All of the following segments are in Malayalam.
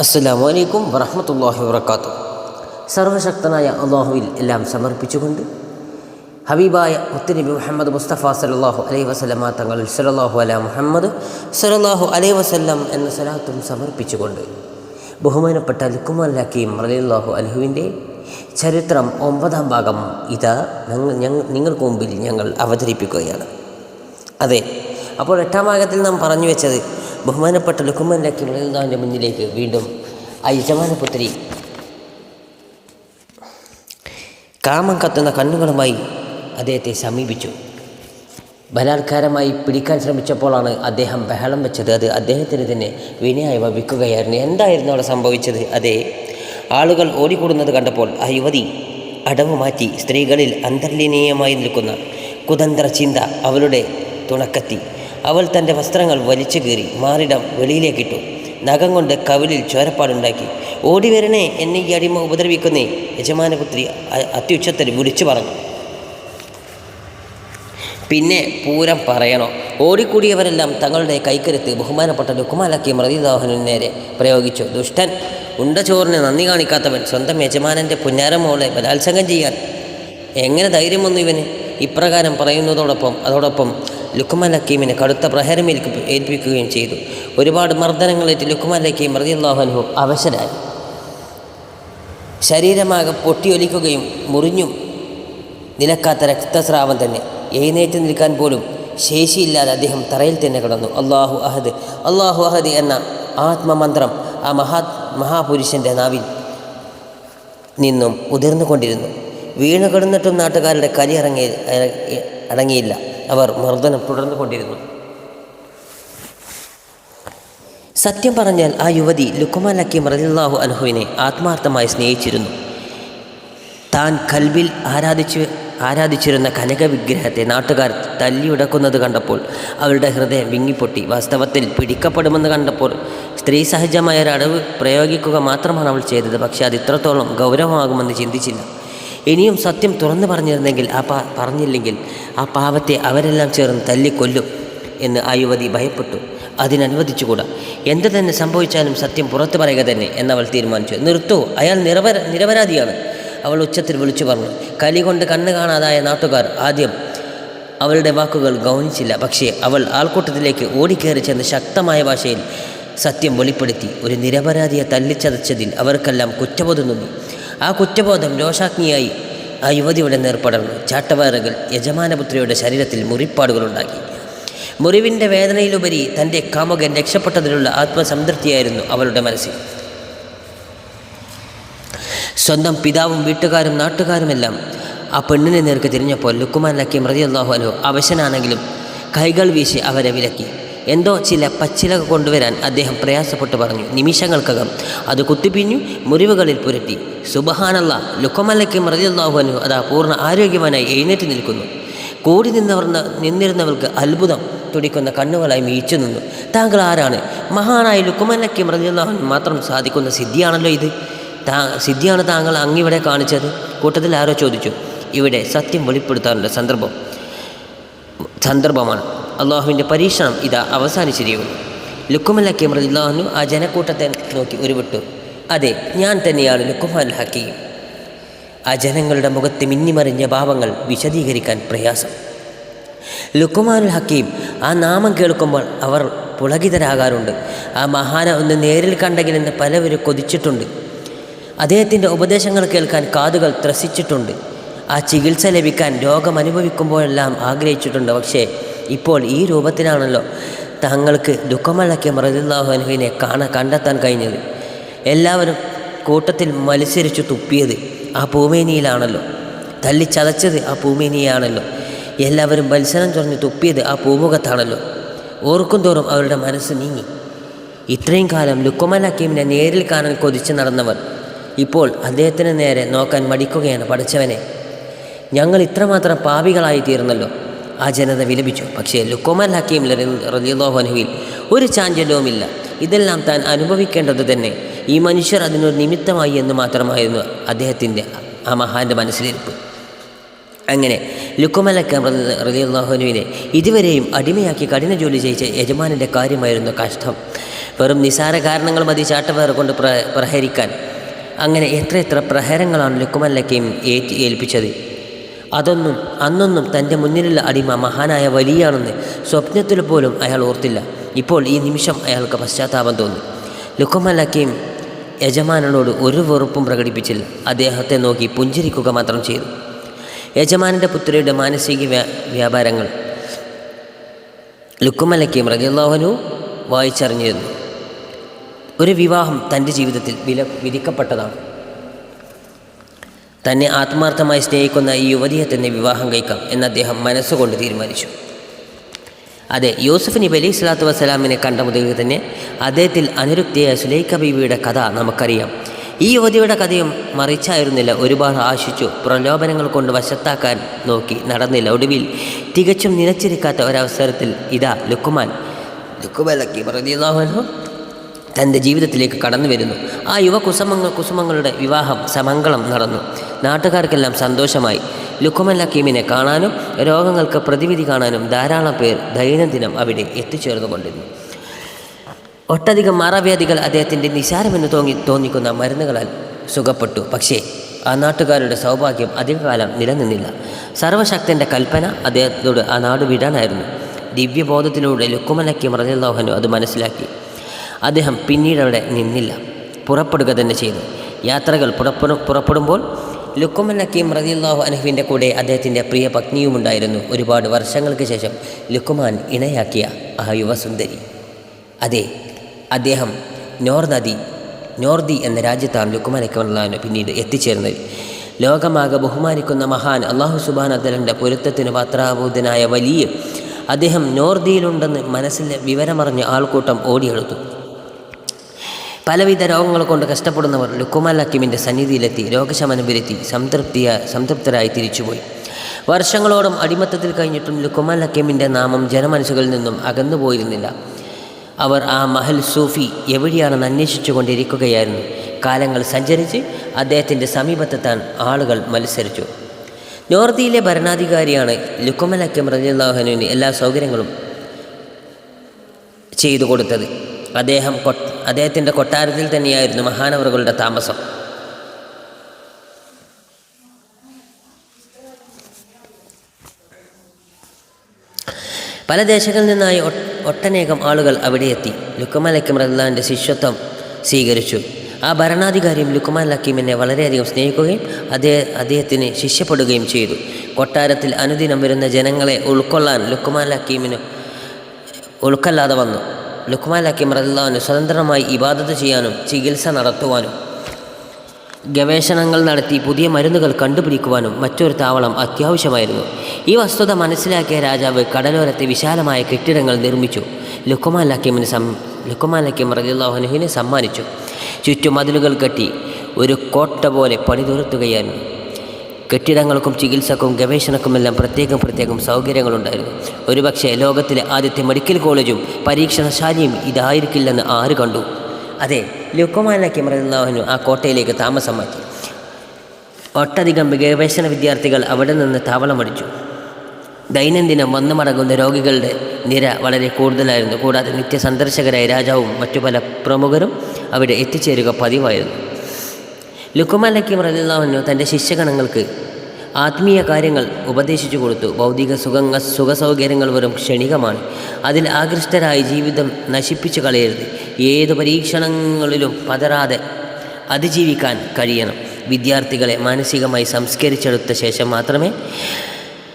അസ്സലാമു വലൈക്കും വറഹ്മത്തുള്ളാഹി വബറകാതുഹു. സർവശക്തനായ അള്ളാഹുവിൽ എല്ലാം സമർപ്പിച്ചുകൊണ്ട് ഹബീബായ മുത്തനബി മുഹമ്മദ് മുസ്തഫ സലാഹു അലൈഹി വസ്ലമ തങ്ങൾ സലാഹു അല മുഹമ്മദ് സലാഹു അലൈഹി വസല്ലം എന്ന സലാത്തും സമർപ്പിച്ചുകൊണ്ട് ബഹുമാനപ്പെട്ട ലുക്കുമാൻ ഹക്കീം റളിയല്ലാഹു അലഹുവിന്റെ ചരിത്രം ഒമ്പതാം ഭാഗം ഇതാ ഞങ്ങൾ നിങ്ങൾക്ക് മുമ്പിൽ ഞങ്ങൾ അവതരിപ്പിക്കുകയാണ്. അതെ അപ്പോൾ എട്ടാം ഭാഗത്തിൽ നാം പറഞ്ഞു വെച്ചത് ബഹുമാനപ്പെട്ട ലുക്കുമൻ ലക്കി മുന്നിലേക്ക് വീണ്ടും ആ യജമാനപുത്രി കാമം കത്തുന്ന കണ്ണുകളുമായി അദ്ദേഹത്തെ സമീപിച്ചു. ബലാത്കാരമായി പിടിക്കാൻ ശ്രമിച്ചപ്പോഴാണ് അദ്ദേഹം ബഹളം വെച്ചത്. അത് അദ്ദേഹത്തിന് തന്നെ വിനയായി വവിക്കുകയായിരുന്നു. എന്തായിരുന്നു അവിടെ സംഭവിച്ചത്? അതെ ആളുകൾ ഓടിക്കൂടുന്നത് കണ്ടപ്പോൾ ആ യുവതി അടവ് മാറ്റി സ്ത്രീകളിൽ അന്തർലീനീയമായി നിൽക്കുന്ന കുതന്ത്ര ചിന്ത അവളുടെ തുണക്കത്തി അവൾ തന്റെ വസ്ത്രങ്ങൾ വലിച്ചു കീറി മാറിടം വെളിയിലേക്കിട്ടു. നഖം കൊണ്ട് കവിലിൽ ചോരപ്പാടുണ്ടാക്കി. ഓടി വരണേ എന്നെ ഈ അടിമ ഉപദ്രവിക്കുന്നേ യജമാനപുത്രി അത്യുച്ചത്തിൽ വിളിച്ചു പറഞ്ഞു. പിന്നെ പൂരം പറയണോ? ഓടിക്കൂടിയവരെല്ലാം തങ്ങളുടെ കൈക്കരുത്ത് ബഹുമാനപ്പെട്ട ലുക്കുമാലാക്കി മൃതിദാഹനു നേരെ പ്രയോഗിച്ചു. ദുഷ്ടൻ ഉണ്ട ചോറിന് നന്ദി കാണിക്കാത്തവൻ സ്വന്തം യജമാനന്റെ പുന്നാരമോളെ ബലാത്സംഗം ചെയ്യാൻ. എങ്ങനെ ധൈര്യം വന്നു ഇവന്? ഇപ്രകാരം പറയുന്നതോടൊപ്പം അതോടൊപ്പം ലുക്കുമാൻ ഹക്കീമിനെ കടുത്ത പ്രഹരം ഏൽപ്പിക്കുകയും ചെയ്തു. ഒരുപാട് മർദ്ദനങ്ങളേറ്റ് ലുക്കുമൽ ഹക്കീം മൃതിയുള്ളാഹനു അവശരായി. ശരീരമാകെ പൊട്ടിയൊലിക്കുകയും മുറിഞ്ഞും നിലക്കാത്ത രക്തസ്രാവം തന്നെ. എഴുന്നേറ്റ് നിൽക്കാൻ പോലും ശേഷിയില്ലാതെ അദ്ദേഹം തറയിൽ തന്നെ കിടന്നു. അള്ളാഹു അഹദ് അള്ളാഹു അഹദ് എന്ന ആത്മമന്ത്രം ആ മഹാ മഹാപുരുഷന്റെ നാവിൽ നിന്നും ഉതിർന്നുകൊണ്ടിരുന്നു. വീണു കിടന്നിട്ടും നാട്ടുകാരുടെ കലി ഇറങ്ങി അടങ്ങിയില്ല. അവർ മർദ്ദനം തുടർന്നു കൊണ്ടിരുന്നു. സത്യം പറഞ്ഞാൽ ആ യുവതി ലുക്കുമാൻ ഹക്കീം റലിള്ളാഹു അൻഹുവിനെ ആത്മാർത്ഥമായി സ്നേഹിച്ചിരുന്നു. താൻ കൽബിൽ ആരാധിച്ചു ആരാധിച്ചിരുന്ന കനക വിഗ്രഹത്തെ നാട്ടുകാർ തല്ലിയുടക്കുന്നത് കണ്ടപ്പോൾ അവരുടെ ഹൃദയം വിങ്ങിപ്പൊട്ടി. വാസ്തവത്തിൽ പിടിക്കപ്പെടുമെന്ന് കണ്ടപ്പോൾ സ്ത്രീ സഹജമായ ഒരു അടവ് പ്രയോഗിക്കുക മാത്രമാണ് അവൾ ചെയ്തത്. പക്ഷേ അത് ഇത്രത്തോളം ഗൗരവമാകുമെന്ന് ചിന്തിച്ചില്ല. ഇനിയും സത്യം തുറന്നു പറഞ്ഞിരുന്നെങ്കിൽ ആ പാ പറഞ്ഞില്ലെങ്കിൽ ആ പാവത്തെ അവരെല്ലാം ചേർന്ന് തല്ലിക്കൊല്ലും എന്ന് ആ യുവതി ഭയപ്പെട്ടു. അതിനനുവദിച്ചുകൂടാ. എന്ത് തന്നെ സംഭവിച്ചാലും സത്യം പുറത്തു പറയുക തന്നെ എന്നവൾ തീരുമാനിച്ചു. നിർത്തൂ. അയാൾ നിരവര നിരപരാധിയാണ്. അവൾ ഉച്ചത്തിൽ വിളിച്ചു പറഞ്ഞു. കലി കൊണ്ട് കണ്ണു കാണാതായ നാട്ടുകാർ ആദ്യം അവളുടെ വാക്കുകൾ ഗൗനിച്ചില്ല. പക്ഷേ അവൾ ആൾക്കൂട്ടത്തിലേക്ക് ഓടിക്കേറി ചെന്ന് ശക്തമായ ഭാഷയിൽ സത്യം വെളിപ്പെടുത്തി. ഒരു നിരപരാധിയെ തല്ലിച്ചതച്ചതിൽ അവർക്കെല്ലാം കുറ്റബോധം നിന്നു ആ കുറ്റബോധം രോഷാഗ്നിയായി ആ യുവതിയുടെ നേർപ്പടർന്നു ചാട്ടവാറുകൾ യജമാനപുത്രിയുടെ ശരീരത്തിൽ മുറിപ്പാടുകളുണ്ടാക്കി മുറിവിന്റെ വേദനയിലുപരി തന്റെ കാമുകൻ രക്ഷപ്പെട്ടതിലുള്ള ആത്മസംതൃപ്തിയായിരുന്നു അവളുടെ മനസ്സിൽ. സ്വന്തം പിതാവും വീട്ടുകാരും നാട്ടുകാരുമെല്ലാം ആ പെണ്ണിനെ നേർക്ക് തിരിഞ്ഞപ്പോൾ ലുക്കുമാൻ ലക്കി മൃതി അള്ളാഹു അവശനാണെങ്കിലും കൈകൾ വീശി അവരെ വിലക്കി. എന്തോ ചില പച്ചിലക കൊണ്ടുവരാൻ അദ്ദേഹം പ്രയാസപ്പെട്ട് പറഞ്ഞു. നിമിഷങ്ങൾക്കകം അത് കുത്തിപ്പിഞ്ഞു മുറിവുകളിൽ പുരട്ടി. സുബഹാനല്ല ലുക്കമല്ലയ്ക്ക് ലക്കീം റതി അതാ പൂർണ ആരോഗ്യവാനായി എഴുന്നേറ്റ് നിൽക്കുന്നു. കൂടി നിന്നവർ നിന്നിരുന്നവർക്ക് അത്ഭുതം തുടിക്കുന്ന കണ്ണുകളായി മീച്ചു നിന്നു. താങ്കൾ ആരാണ് മഹാനായ ലുക്കുമല്ലയ്ക്ക് ലക്കീം മാത്രം സാധിക്കുന്ന സിദ്ധിയാണല്ലോ ഇത്. താ സിദ്ധിയാണ് താങ്കൾ അങ്ങിവിടെ കാണിച്ചത്? കൂട്ടത്തിൽ ആരോ ചോദിച്ചു. ഇവിടെ സത്യം വെളിപ്പെടുത്താനുള്ള സന്ദർഭം സന്ദർഭമാണ്. അള്ളാഹുവിന്റെ പരീക്ഷണം ഇതാ അവസാനിച്ചിരിക്കുന്നു. ലുക്കുമൽ ഹക്കീം ആ ജനക്കൂട്ടത്തെ നോക്കി ഉരുവിട്ടു. അതെ ഞാൻ തന്നെയാണ് ലുക്കുമൽ ഹക്കീം. ആ ജനങ്ങളുടെ മുഖത്ത് മിന്നിമറിഞ്ഞ ഭാവങ്ങൾ വിശദീകരിക്കാൻ പ്രയാസം. ലുക്കുമാനുൽ ഹക്കീം ആ നാമം കേൾക്കുമ്പോൾ അവർ പുളകിതരാകാറുണ്ട്. ആ മഹാന ഒന്ന് നേരിൽ കണ്ടെങ്കിലെന്ന് പലവരും കൊതിച്ചിട്ടുണ്ട്. അദ്ദേഹത്തിന്റെ ഉപദേശങ്ങൾ കേൾക്കാൻ കാതുകൾ ത്രസിച്ചിട്ടുണ്ട്. ആ ചികിത്സ ലഭിക്കാൻ രോഗം അനുഭവിക്കുമ്പോഴെല്ലാം ആഗ്രഹിച്ചിട്ടുണ്ട്. പക്ഷേ ഇപ്പോൾ ഈ രൂപത്തിലാണല്ലോ തങ്ങൾക്ക് ദുഃഖമല്ലക്കിയ മൃദുല്ലാഹുവിനെ കാണാൻ കണ്ടെത്താൻ കഴിഞ്ഞത്. എല്ലാവരും കൂട്ടത്തിൽ മത്സരിച്ചു തുപ്പിയത് ആ പൂമേനിയിലാണല്ലോ. തല്ലിച്ചതച്ചത് ആ പൂമേനിയാണല്ലോ. എല്ലാവരും മത്സരം ചൊറഞ്ഞ് തുപ്പിയത് ആ പൂമുഖത്താണല്ലോ. ഓർക്കും തോറും അവരുടെ മനസ്സ് നീങ്ങി. ഇത്രയും കാലം ലുക്കുമൽ ഹക്കീമിനെ നേരിൽ കാണാൻ കൊതിച്ച് നടന്നവർ ഇപ്പോൾ അദ്ദേഹത്തിന് നേരെ നോക്കാൻ മടിക്കുകയാണ് പഠിച്ചവനെ. ഞങ്ങൾ ഇത്രമാത്രം പാപികളായി തീർന്നല്ലോ ആ ജനത വിലപിച്ചു. പക്ഷേ ലുക്കോമൽ ഹക്കീം റലിയുള്ളോഹനുവിൽ ഒരു ചാഞ്ചല്യവുമില്ല. ഇതെല്ലാം താൻ അനുഭവിക്കേണ്ടത് തന്നെ ഈ മനുഷ്യർ അതിനൊരു നിമിത്തമായി എന്ന് മാത്രമായിരുന്നു അദ്ദേഹത്തിന്റെ ആ മഹാന്റെ മനസ്സിലിരിപ്പ്. അങ്ങനെ ലുക്കുമലക്ക റലിയുള്ളാഹുനുവിനെ ഇതുവരെയും അടിമയാക്കി കഠിന ജോലി ചെയ്യിച്ച യജമാനന്റെ കാര്യമായിരുന്നു കഷ്ടം. വെറും നിസാര കാരണങ്ങൾ മതി ചാട്ടവേർ കൊണ്ട് പ്ര പ്രഹരിക്കാൻ. അങ്ങനെ എത്ര എത്ര പ്രഹരങ്ങളാണ് ലുക്കുമൻ ലക്കീം ഏറ്റി ഏൽപ്പിച്ചത്. അതൊന്നും അന്നൊന്നും തന്റെ മുന്നിലുള്ള അടിമ മഹാനായ വലിയാണെന്ന് സ്വപ്നത്തിൽ പോലും അയാൾ ഓർത്തില്ല. ഇപ്പോൾ ഈ നിമിഷം അയാൾക്ക് പശ്ചാത്താപം തോന്നി. ലുക്കുമൻ ലക്കീം യജമാനനോട് ഒരു വെറുപ്പും പ്രകടിപ്പിച്ചില്ല. അദ്ദേഹത്തെ നോക്കി പുഞ്ചിരിക്കുക മാത്രം ചെയ്തു. യജമാനന്റെ പുത്രിയുടെ മാനസിക വ്യാ വ്യാപാരങ്ങൾ ലുക്കുമലക്കയും റലിയല്ലാഹനു വായിച്ചറിഞ്ഞിരുന്നു. ഒരു വിവാഹം തന്റെ ജീവിതത്തിൽ വില വിധിക്കപ്പെട്ടതാണ്. തന്നെ ആത്മാർത്ഥമായി സ്നേഹിക്കുന്ന ഈ യുവതിയെ തന്നെ വിവാഹം കഴിക്കാം എന്ന് അദ്ദേഹം മനസ്സുകൊണ്ട് തീരുമാനിച്ചു. അതെ യൂസഫ് നബി അലൈഹി സ്വലാത്തു വസ്സലാമിനെ കണ്ട മുതൽ തന്നെ അദ്ദേഹത്തിൽ അനുരുക്തിയായ സുലൈഖ ബീവിയുടെ കഥ നമുക്കറിയാം. ഈ യുവതിയുടെ കഥയും മറിച്ചായിരുന്നില്ല. ഒരുപാട് ആശിച്ചു പ്രലോഭനങ്ങൾ കൊണ്ട് വശത്താക്കാൻ നോക്കി നടന്നില്ല. ഒടുവിൽ തികച്ചും നിലച്ചിരിക്കാത്ത ഒരവസരത്തിൽ ഇതാ ലുക്കുമാൻ. ലുക്കുമലക്കി പ്രതിദാഹനോ തന്റെ ജീവിതത്തിലേക്ക് കടന്നു വരുന്നു. ആ യുവ കുസുമങ്ങൾ കുസുമങ്ങളുടെ വിവാഹം സമംഗളം നടന്നു. നാട്ടുകാർക്കെല്ലാം സന്തോഷമായി. ലുക്കുമൻ ലക്കീമിനെ കാണാനും രോഗങ്ങൾക്ക് പ്രതിവിധി കാണാനും ധാരാളം പേർ ദൈനംദിനം അവിടെ എത്തിച്ചേർന്നുകൊണ്ടിരുന്നു. ഒട്ടധികം മാറാവ്യാധികൾ അദ്ദേഹത്തിന്റെ നിസാരമെന്ന് തോന്നി തോന്നിക്കുന്ന മരുന്നുകളാൽ സുഖപ്പെട്ടു. പക്ഷേ ആ നാട്ടുകാരുടെ സൗഭാഗ്യം അധികകാലം നിലനിന്നില്ല. സർവശക്തന്റെ കൽപ്പന അദ്ദേഹത്തോട് ആ നാട് വിടാനായിരുന്നു. ദിവ്യബോധത്തിലൂടെ ലുക്കുമലക്കി മറഞ്ഞാഹനു അത് മനസ്സിലാക്കി. അദ്ദേഹം പിന്നീട് അവിടെ നിന്നില്ല. പുറപ്പെടുക തന്നെ ചെയ്തു. യാത്രകൾ പുറപ്പെടു പുറപ്പെടുമ്പോൾ ലുക്കുമൻ അക്കീം റതിയുള്ളാഹു അനഹുവിന്റെ കൂടെ അദ്ദേഹത്തിന്റെ പ്രിയ പത്നിയും ഉണ്ടായിരുന്നു. ഒരുപാട് വർഷങ്ങൾക്ക് ശേഷം ലുക്കുമാൻ ഇണയാക്കിയ ആ യുവസുന്ദരി അതെ അദ്ദേഹം നോർ നദി നോർദി എന്ന രാജ്യത്താണ് ലുക്കുമാൻ ഹക്കീം പിന്നീട് എത്തിച്ചേർന്നത്. ലോകമാകെ ബഹുമാനിക്കുന്ന മഹാൻ അള്ളാഹു സുബാൻ അദ്ദേഹന്റെ പൊരുത്തത്തിന് പാത്രാഭൂതനായ വലിയ അദ്ദേഹം നോർദിയിലുണ്ടെന്ന് മനസ്സിൽ വിവരമറിഞ്ഞ ആൾക്കൂട്ടം ഓടിയെടുത്തു. പലവിധ രോഗങ്ങൾ കൊണ്ട് കഷ്ടപ്പെടുന്നവർ ലുക്കുമാൽ സന്നിധിയിലെത്തി രോഗശമനം വരുത്തി സംതൃപ്തിയ സംതൃപ്തരായി തിരിച്ചുപോയി. വർഷങ്ങളോളം അടിമത്തത്തിൽ കഴിഞ്ഞിട്ടും ലുക്കുമാൽ നാമം ജനമനസ്സുകളിൽ നിന്നും അകന്നുപോയിരുന്നില്ല അവർ ആ മഹൽ സൂഫി എവിടെയാണെന്ന് അന്വേഷിച്ചു കൊണ്ടിരിക്കുകയായിരുന്നു. കാലങ്ങൾ സഞ്ചരിച്ച് അദ്ദേഹത്തിന്റെ സമീപത്തെത്താൻ ആളുകൾ മത്സരിച്ചു. നോർത്തിയിലെ ഭരണാധികാരിയാണ് ലുക്കുമൽ ഹക്കീം റജിള്ളാഹുവിന് എല്ലാ സൗകര്യങ്ങളും ചെയ്തു കൊടുത്തത്. അദ്ദേഹം അദ്ദേഹത്തിന്റെ കൊട്ടാരത്തിൽ തന്നെയായിരുന്നു മഹാനവറുകളുടെ താമസം. പല ദേശങ്ങളിൽ നിന്നായി ഒട്ടനേകം ആളുകൾ അവിടെ എത്തി. ലുക്കുമാൻ ലക്കീം റഹ്ലാന്റെ ശിഷ്യത്വം സ്വീകരിച്ചു. ആ ഭരണാധികാരിയും ലുക്കുമാൻ ലക്കീമിനെ വളരെയധികം സ്നേഹിക്കുകയും അദ്ദേഹ അദ്ദേഹത്തിന് ശിഷ്യപ്പെടുകയും ചെയ്തു. കൊട്ടാരത്തിൽ അനുദിനം വരുന്ന ജനങ്ങളെ ഉൾക്കൊള്ളാൻ ലുക്കുമാൻ ലക്കീമിന് ഉൾക്കൊല്ലാതെ വന്നു. ലുക്മാൻ ഹക്കീം റല്ലാവിന് സ്വതന്ത്രമായി ഇബാദത്ത് ചെയ്യാനും ചികിത്സ നടത്തുവാനും ഗവേഷണങ്ങൾ നടത്തി പുതിയ മരുന്നുകൾ കണ്ടുപിടിക്കുവാനും മറ്റൊരു താവളം അത്യാവശ്യമായിരുന്നു. ഈ വസ്തുത മനസ്സിലാക്കിയ രാജാവ് കടലോരത്തെ വിശാലമായ കെട്ടിടങ്ങൾ നിർമ്മിച്ചു. ലുക്കുമാൻ ലക്കീമിന് സം ലുക്കുമാൻ ലക്കീം റലിള്ളാഹുനുഹിനെ സമ്മാനിച്ചു. ചുറ്റുമതിലുകൾ കെട്ടി ഒരു കോട്ട പോലെ പണിതുയർത്തുകയായിരുന്നു. കെട്ടിടങ്ങൾക്കും ചികിത്സക്കും ഗവേഷണക്കുമെല്ലാം പ്രത്യേകം പ്രത്യേകം സൗകര്യങ്ങളുണ്ടായിരുന്നു. ഒരുപക്ഷെ ലോകത്തിലെ ആദ്യത്തെ മെഡിക്കൽ കോളേജും പരീക്ഷണശാലയും ഇതായിരിക്കില്ലെന്ന് ആര് കണ്ടു? അതെ ലുക്കുമാൻ കിമറുല്ലാഹുനു ആ കോട്ടയിലേക്ക് താമസം മാറ്റി ഒട്ടധികം ഗവേഷണ വിദ്യാർത്ഥികൾ അവിടെ നിന്ന് താവളമടിച്ചു. ദൈനംദിനം വന്നു മടങ്ങുന്ന രോഗികളുടെ നിര വളരെ കൂടുതലായിരുന്നു. കൂടാതെ നിത്യസന്ദർശകരായ രാജാവും മറ്റു പല പ്രമുഖരും അവിടെ എത്തിച്ചേരുക പതിവായിരുന്നു. ലുക്കുമാൻ ലക്കീം തന്റെ ശിഷ്യഗണങ്ങൾക്ക് ആത്മീയ കാര്യങ്ങൾ ഉപദേശിച്ചു കൊടുത്തു. ഭൗതിക സുഖങ്ങ സുഖസൗകര്യങ്ങൾ വെറും ക്ഷണികമാണ്. അതിൽ ആകൃഷ്ടരായി ജീവിതം നശിപ്പിച്ചു കളയരുത്. ഏത് പരീക്ഷണങ്ങളിലും പതരാതെ അതിജീവിക്കാൻ കഴിയണം. വിദ്യാർത്ഥികളെ മാനസികമായി സംസ്കരിച്ചെടുത്ത ശേഷം മാത്രമേ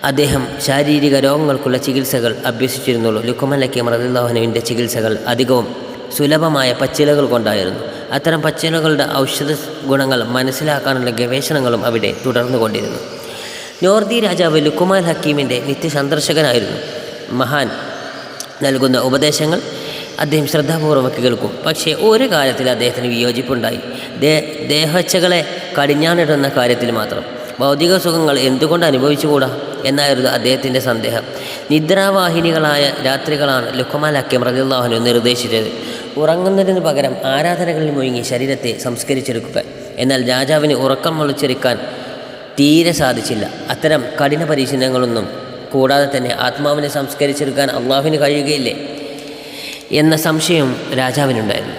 അദ്ദേഹം ശാരീരിക രോഗങ്ങൾക്കുള്ള ചികിത്സകൾ അഭ്യസിച്ചിരുന്നുള്ളൂ. ലുക്കുമൻ ലക്കീം റലിള്ളാഹുനുവിന്റെ ചികിത്സകൾ അധികവും സുലഭമായ പച്ചിലകൾ കൊണ്ടായിരുന്നു. അത്തരം പച്ചിലകളുടെ ഔഷധ ഗുണങ്ങൾ മനസ്സിലാക്കാനുള്ള ഗവേഷണങ്ങളും അവിടെ തുടർന്നു തുടർന്നുകൊണ്ടിരുന്നു നോർദി രാജാവ് ലുക്കുമാൽ ഹക്കീമിന്റെ നിത്യസന്ദർശകനായിരുന്നു. മഹാൻ നൽകുന്ന ഉപദേശങ്ങൾ അദ്ദേഹം ശ്രദ്ധാപൂർവം കേൾക്കും. പക്ഷേ ഒരു കാര്യത്തിൽ അദ്ദേഹത്തിന് വിയോജിപ്പുണ്ടായി. ദേ ദേഹച്ചകളെ കടിഞ്ഞാണിടുന്ന കാര്യത്തിൽ മാത്രം. ഭൗതിക സുഖങ്ങൾ എന്തുകൊണ്ട് അനുഭവിച്ചുകൂടാ? എന്നായിരുന്നു അദ്ദേഹത്തിന്റെ സന്ദേഹം. നിദ്രാവാഹിനികളായ രാത്രികളാണ് ലുക്കുമാൻ ഹക്കീം റദിള്ളാഹുനു നിർദ്ദേശിച്ചത്. ഉറങ്ങുന്നതിന് പകരം ആരാധനകളിൽ മുഴുങ്ങി ശരീരത്തെ സംസ്കരിച്ചെടുക്കുക. എന്നാൽ രാജാവിന് ഉറക്കം വിളിച്ചെടുക്കാൻ തീരെ സാധിച്ചില്ല. അത്തരം കഠിന പരിശീലനങ്ങളൊന്നും കൂടാതെ തന്നെ ആത്മാവിനെ സംസ്കരിച്ചെടുക്കാൻ അള്ളാഹുവിന് കഴിയുകയില്ലേ? എന്ന സംശയം രാജാവിനുണ്ടായിരുന്നു.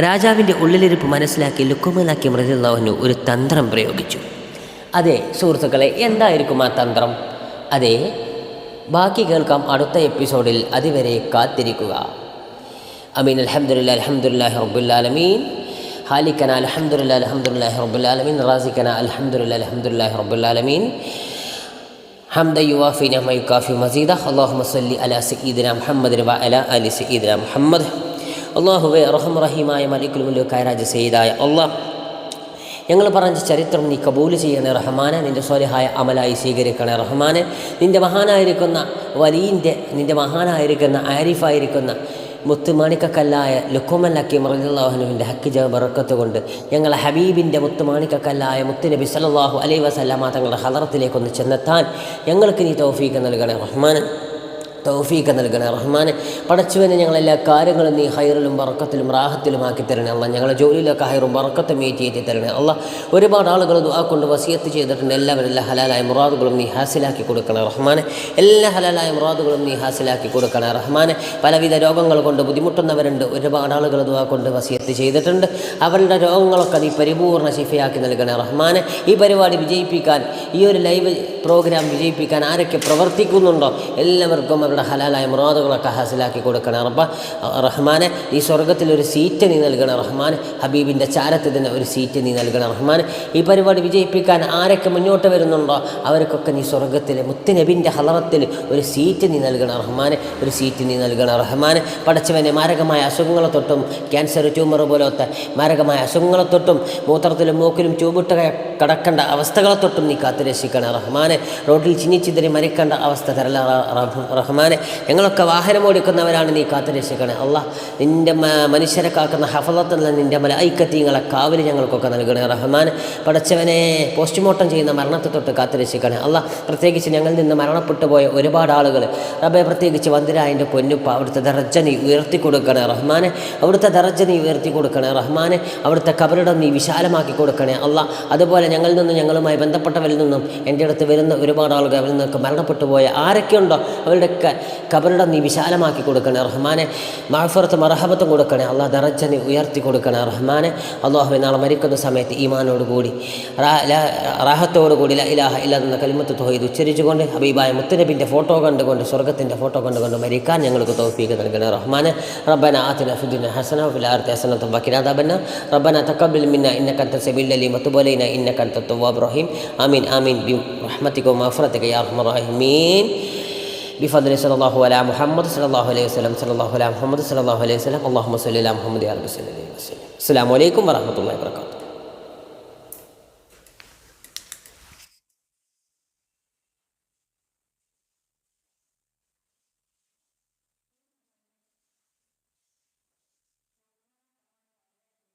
രാജാവിന്റെ ഉള്ളിലിരിപ്പ് മനസ്സിലാക്കി ലുക്കുമലാക്കി മൃദുല്ലാഹുനു ഒരു തന്ത്രം പ്രയോഗിച്ചു. അതെ സുഹൃത്തുക്കളെ എന്തായിരിക്കും ആ തന്ത്രം? അതെ ബാക്കി കേൾക്കാം അടുത്ത എപ്പിസോഡിൽ. അതുവരെ കാത്തിരിക്കുക. അമീൻ അലഹമുല്ലാ അലഹമുല്ലാഹി റബുല്ലാലമീൻ ഹാലിക്കന അലഹമുല്ലാ അലഹമുല്ലാഹി റബുല്ലാലമീൻ റാസിക്കന അലഹമുല്ലാ അലഹമുല്ലാഹി റബുല്ലാലമീൻ ഹംദ യുവാഫി നഹ്മ യുക്കാഫി മസീദ അള്ളാഹു മസല്ലി അല സീദിന മുഹമ്മദ് വ അല അലി സീദിന മുഹമ്മദ് അള്ളാഹുവെ റഹം റഹീമായ മലിക്കുലുമുല്ലു കായരാജ സെയ്തായ അള്ളാഹ് ഞങ്ങൾ പറഞ്ഞ ചരിത്രം നീ കബൂൽ ചെയ്യണേ റഹ്മാനെ നിന്റെ സ്വലഹായ അമലായി സ്വീകരിക്കണേ റഹ്മാനെ. നിന്റെ മഹാനായിരിക്കുന്ന വലിയന്റെ നിന്റെ മഹാനായിരിക്കുന്ന ആരിഫായിരിക്കുന്ന മുത്തുമാണിക്കക്കല്ലായ ലുക്കുമല്ലക്കി മറിയാഹുനുവിന്റെ ഹക്കിജ ബറക്കത്ത് കൊണ്ട് ഞങ്ങളെ ഹബീബിന്റെ മുത്തുമാണിക്കക്കല്ലായ മുത്തുനബി സല്ലാഹു അലൈ വസല്ലാമ തങ്ങളുടെ ഹലറത്തിലേക്കൊന്ന് ചെന്നെത്താൻ ഞങ്ങൾക്ക് നീ തൗഫീക്ക് നൽകണേ റഹ്മാൻ തൗഫീക്ക് നൽകണേ. റഹ്മാനെ പടച്ചുവനെ ഞങ്ങളെല്ലാ കാര്യങ്ങളും നീ ഹൈറിലും വറക്കത്തിലും റാഹത്തിലും ആക്കി തരണേ. അല്ല ഞങ്ങളെ ജോലിയിലൊക്കെ ഹൈറും വറക്കത്തും ഏറ്റി ഏറ്റി തരണേ. അല്ല ഒരുപാട് ആളുകൾ ദുആ കൊണ്ട് വസിയത്ത് ചെയ്തിട്ടുണ്ട്. എല്ലാവരും എല്ലാ ഹലാലായ മുറാദുകളും നീ ഹാസിലാക്കി കൊടുക്കണേ. റഹ്മാനെ എല്ലാ ഹലാലായ മുറാദുകളും നീ ഹാസിലാക്കി കൊടുക്കണേ. റഹ്മാനെ പലവിധ രോഗങ്ങൾ കൊണ്ട് ബുദ്ധിമുട്ടുന്നവരുണ്ട്. ഒരുപാട് ആളുകൾ ദുആ കൊണ്ട് വസിയത്ത് ചെയ്തിട്ടുണ്ട്. അവരുടെ രോഗങ്ങളൊക്കെ നീ പരിപൂർണ ശിഫയാക്കി നൽകണേ. റഹ്മാനെ ഈ പരിപാടി വിജയിപ്പിക്കാൻ ഈ ഒരു ലൈവ് പ്രോഗ്രാം വിജയിപ്പിക്കാൻ ആരൊക്കെ പ്രവർത്തിക്കുന്നുണ്ടോ എല്ലാവർക്കും അവരുടെ ഹലാലായ മുറാദുകളൊക്കെ ഹാസിലാക്കി കൊടുക്കണം. റബ്ബ റഹ്മാനെ ഈ സ്വർഗത്തിൽ ഒരു സീറ്റ് നീ നൽകണം. റഹ്മാൻ ഹബീബിന്റെ ചാരത്തിൽ തന്നെ ഒരു സീറ്റ് നീ നൽകണം. റഹ്മാൻ ഈ പരിപാടി വിജയിപ്പിക്കാൻ ആരൊക്കെ മുന്നോട്ട് വരുന്നുണ്ടോ അവർക്കൊക്കെ നീ സ്വർഗത്തിൽ മുത്തുനബിന്റെ ഹലറത്തിൽ ഒരു സീറ്റ് നീ നൽകണം. റഹ്മാനെ ഒരു സീറ്റ് നീ നൽകണം. റഹ്മാൻ പടച്ചവനെ മാരകമായ അസുഖങ്ങളെ തൊട്ടും ക്യാൻസർ ട്യൂമർ പോലത്തെ മാരകമായ അസുഖങ്ങളെ തൊട്ടും മൂത്രത്തിലും മൂക്കിലും ട്യൂബിട്ട് കിടക്കേണ്ട അവസ്ഥകളെ തൊട്ടും നീ കാത്തുരക്ഷിക്കണം. റഹ്മാനെ റോഡിൽ ചിന്നിച്ചിതറി മരിക്കേണ്ട അവസ്ഥ തരല. റഹ്മാനെ ഞങ്ങളൊക്കെ വാഹനം ഓടിക്കുന്നവരാണ് നീ കാത്തുരക്ഷിക്കണേ. അല്ല നിന്റെ മനുഷ്യരെ കാക്കുന്ന ഹഫലത്തുള്ള നിന്റെ മല ഐക്കത്തീങ്ങളെ കാവൽ ഞങ്ങൾക്കൊക്കെ നൽകണേ. റഹ്മാൻ പടച്ചവനെ പോസ്റ്റ്മോർട്ടം ചെയ്യുന്ന മരണത്തെ തൊട്ട് കാത്തുരക്ഷിക്കണേ. അല്ല പ്രത്യേകിച്ച് ഞങ്ങളിൽ നിന്ന് മരണപ്പെട്ടു പോയ ഒരുപാട് ആളുകൾ റബ്ബെ പ്രത്യേകിച്ച് വന്ദിരായന്റെ പൊന്നുപ്പ അവിടുത്തെ ദർജ നീ ഉയർത്തി കൊടുക്കണേ. റഹ്മാനെ അവിടുത്തെ ദർജ നീ ഉയർത്തി കൊടുക്കണേ. റഹ്മാനെ അവിടുത്തെ കബറിടം നീ വിശാലമാക്കി കൊടുക്കണേ. അല്ല അതുപോലെ ഞങ്ങളിൽ നിന്നും ഞങ്ങളുമായി ബന്ധപ്പെട്ടവരിൽ നിന്നും എന്റെ അടുത്ത് വരുന്ന ഒരുപാട് ആളുകൾ അവരിൽ നിന്നൊക്കെ മരണപ്പെട്ടു പോയ ആരൊക്കെയുണ്ടോ അവരുടെയൊക്കെ കബറിടം നീ വിശാലമാക്കി കൊടുക്കണേ റഹ്മാനെ. മാഫറത്ത് മറഹബത്തും കൊടുക്കണേ അള്ളാഹ് ദറജ നീ ഉയർത്തി കൊടുക്കണേ റഹ്മാനെ. അള്ളാഹു നാളെ മരിക്കുന്ന സമയത്ത് ഈമാനോട് കൂടി റാഹത്തോടു കൂടി ല ഇലാഹ ഇല്ലാതെന്ന കലിമത്ത് തോഹീദ് ഉച്ചരിച്ചുകൊണ്ട് ഹബീബായ മുത്തനബിന്റെ ഫോട്ടോ കണ്ടുകൊണ്ട് സ്വർഗത്തിന്റെ ഫോട്ടോ കണ്ടുകൊണ്ട് മരിക്കാൻ ഞങ്ങൾക്ക് തോഫീക്ക് നൽകണേ റഹ്മാനെ. റബ്ബന ആത്തിന ഫിദ്ദുന ഹസന ഫിലാർത്തി ഹസന ഹസനത്തും ബക്കിനാദാബന്ന റബ്ബന തക്കബിൽ മിന്ന ഇന്നക അൻത സബീൽ അലി ഇന്ന ഇന്നക إنك أنت التواب الرحيم آمين آمين برحمتك ومغفرتك يا أرحم الراحمين بفضل صلى الله على محمد صلى الله عليه وسلم صلى الله على محمد صلى الله عليه وسلم اللهم صل على محمد يا رب وسلم السلام عليكم ورحمة الله وبركاته